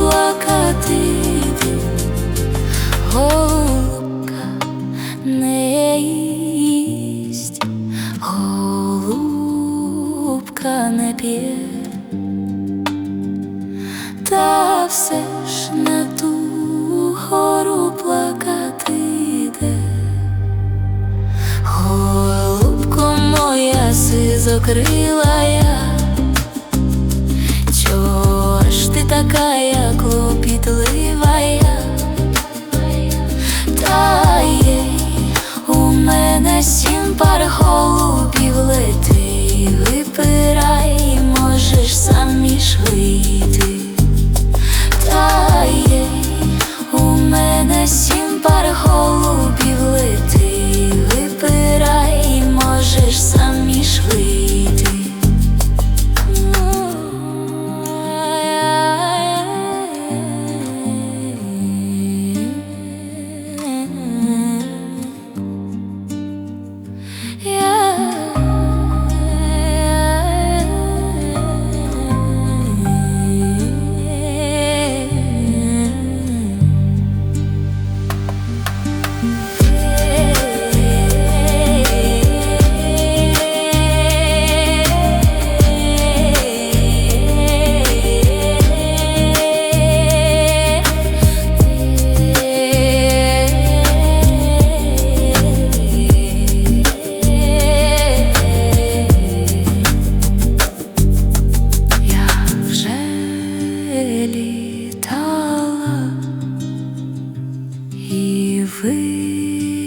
плакати, голубка не їсть, голубка не п'є, та все ж на ту гору плакати йде, голубко моя сизокрила я. Такая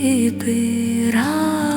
вибирала